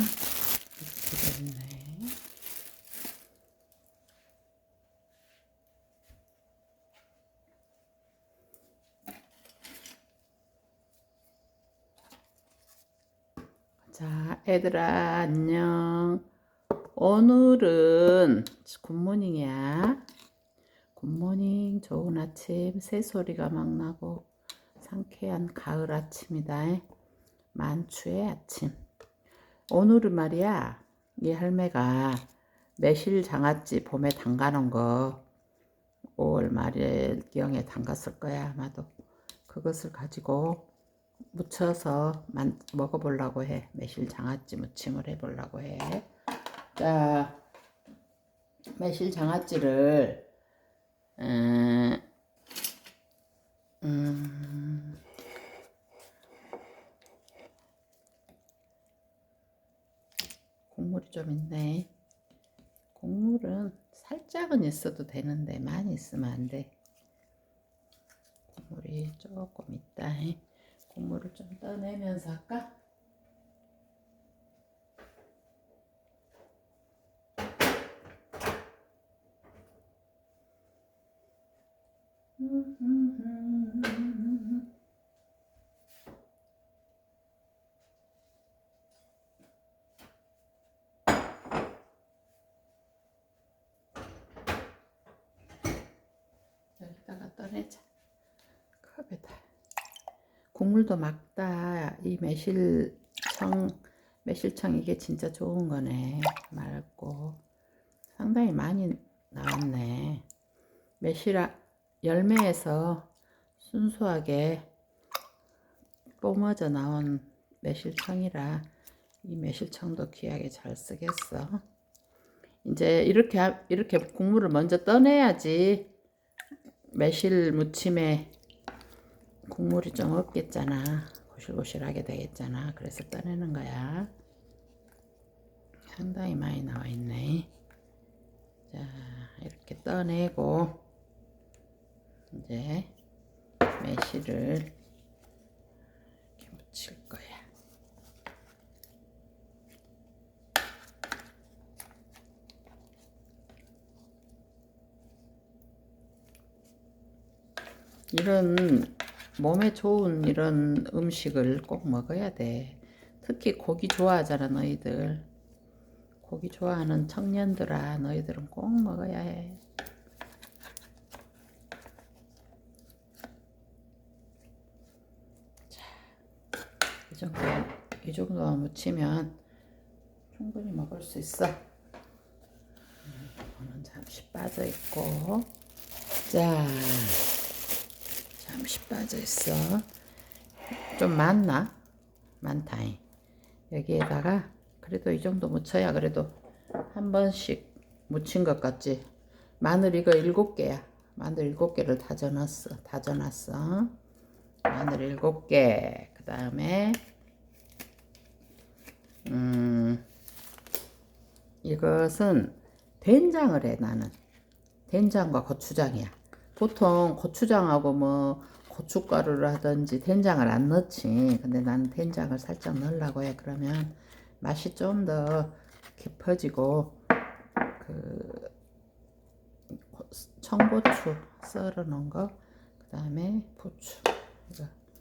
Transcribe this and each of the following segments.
이렇게 됐네. 자, 애들아, 안녕. 오늘은 굿모닝이야. 굿모닝, 좋은 아침, 새소리가 막 나고 상쾌한 가을 아침이다. 만추의 아침. 오늘은 말이야, 이 할매가 매실 장아찌 봄에 담가놓은 거 5월 말일경에 담갔을 거야, 아마도. 그것을 가지고 무쳐서 만, 먹어보려고 해. 매실 장아찌 무침을 해보려고 해. 자, 매실 장아찌를 음, 음, 국물이 좀 있네. 국물은 살짝은 있어도 되는데 많이 있으면 안 돼. 국물이 조금 있다. 국물을 좀 떠내면서 할까? 여기다가 떠내자. 컵에다. 국물도 막다. 이 매실청, 매실청 이게 진짜 좋은 거네. 맑고. 상당히 많이 나왔네. 매실 열매에서 순수하게 뿜어져 나온 매실청이라 이 매실청도 귀하게 잘 쓰겠어. 이제 이렇게 하- 이렇게 국물을 먼저 떠내야지 매실 무침에 국물이 좀 없겠잖아. 고실고실하게 되겠잖아. 그래서 떠내는 거야. 상당히 많이 나와 있네. 자, 이렇게 떠내고 이제 매실을 이렇게 묻힐 거야. 이런 몸에 좋은 이런 음식을 꼭 먹어야 돼. 특히 고기 좋아하잖아, 너희들. 고기 좋아하는 청년들아, 너희들은 꼭 먹어야 해. 이 정도, 이 정도 무치면 충분히 먹을 수 있어. 음, 이거는 잠시 빠져 있고, 자, 잠시 빠져 있어. 좀 많나? 많다잉. 여기에다가 그래도 이 정도 묻혀야 그래도 한 번씩 묻힌 것 같지. 마늘 이거 일곱 개야. 마늘 일곱 개를 다져놨어. 다져놨어. 마늘 일곱 개. 그 다음에 음 이것은 된장을 해 나는. 된장과 고추장이야. 보통 고추장하고 뭐 고춧가루를 하든지 된장을 안 넣지. 근데 나는 된장을 살짝 넣으려고 해. 그러면 맛이 좀 더 깊어지고 그 청고추 썰어 놓은 거, 그 다음에 부추.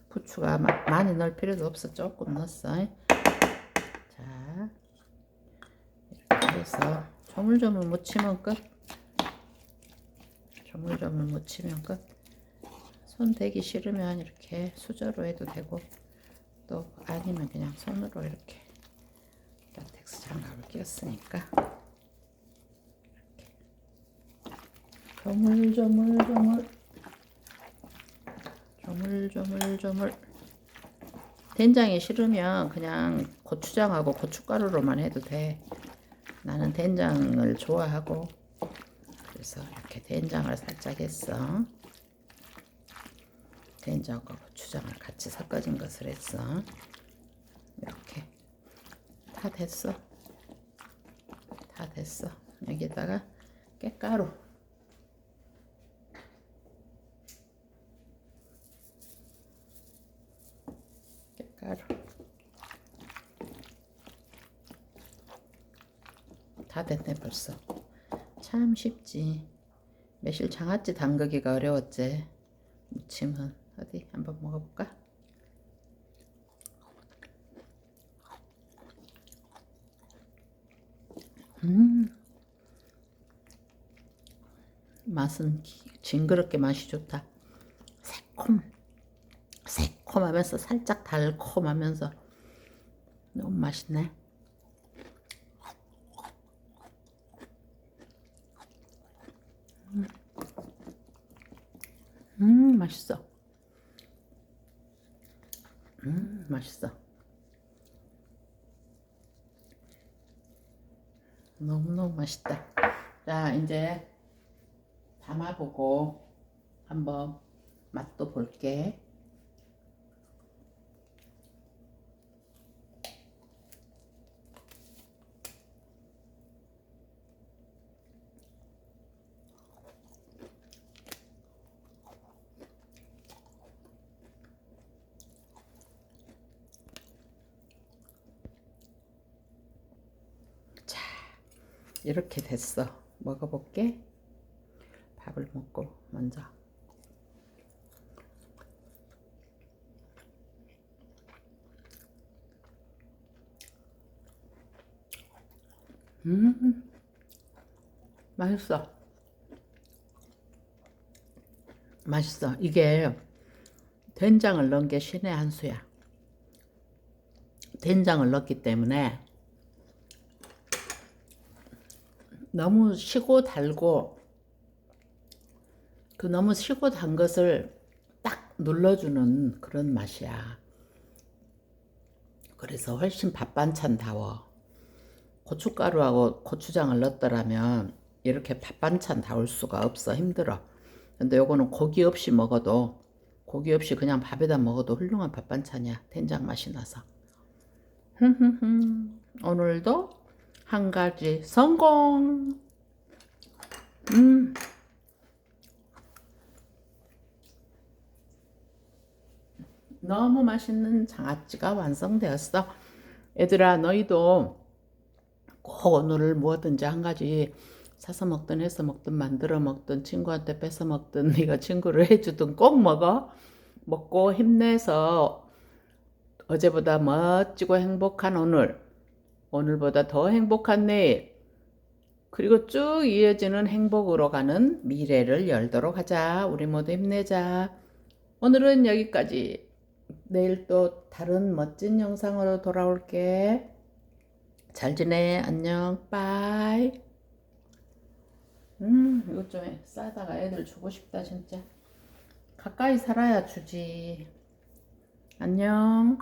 부추가 마, 많이 넣을 필요도 없어. 조금 넣었어. 자, 이렇게 해서 조물조물 무치면 끝. 조물조물 무치면 끝. 손 대기 싫으면 이렇게 수저로 해도 되고 또 아니면 그냥 손으로 이렇게 라텍스 장갑을 끼웠으니까. 이렇게. 조물조물조물. 조물조물조물. 된장이 싫으면 그냥 고추장하고 고춧가루로만 해도 돼. 나는 된장을 좋아하고. 그래서 이렇게 된장을 살짝 했어 된장과 고추장을 같이 섞어진 것을 했어. 이렇게 다 됐어. 다 됐어. 여기다가 깻가루. 깻가루. 다 됐네 벌써. 참 쉽지. 매실 장아찌 담그기가 어려웠지. 무침은 어디 한번 먹어볼까? 음, 맛은 기- 징그럽게 맛이 좋다. 새콤, 새콤하면서 살짝 달콤하면서 너무 맛있네. 음, 맛있어. 음, 맛있어. 너무너무 맛있다. 자, 이제 담아보고 한번 맛도 볼게. 이렇게 됐어. 먹어볼게. 밥을 먹고 먼저. 음, 맛있어. 맛있어. 이게 된장을 넣은 게 신의 한 수야. 된장을 넣기 때문에 너무 시고 달고 그 너무 시고 단 것을 딱 눌러주는 그런 맛이야. 그래서 훨씬 밥 반찬다워. 고춧가루하고 고추장을 넣었더라면 이렇게 밥 반찬 다울 수가 없어 힘들어. 근데 요거는 고기 없이 먹어도 고기 없이 그냥 밥에다 먹어도 훌륭한 밥 반찬이야. 된장 맛이 나서. 오늘도 한 가지 성공. 음. 너무 맛있는 장아찌가 완성되었어. 얘들아, 너희도 꼭 오늘을 뭐든지 한 가지 사서 먹든 해서 먹든 만들어 먹든 친구한테 뺏어 먹든 네가 친구를 해주든 꼭 먹어. 먹고 힘내서 어제보다 멋지고 행복한 오늘, 오늘보다 더 행복한 내일, 그리고 쭉 이어지는 행복으로 가는 미래를 열도록 하자. 우리 모두 힘내자. 오늘은 여기까지. 내일 또 다른 멋진 영상으로 돌아올게. 잘 지내. 안녕. 빠이. 음, 이것 좀 싸다가 애들 주고 싶다, 진짜. 가까이 살아야 주지. 안녕.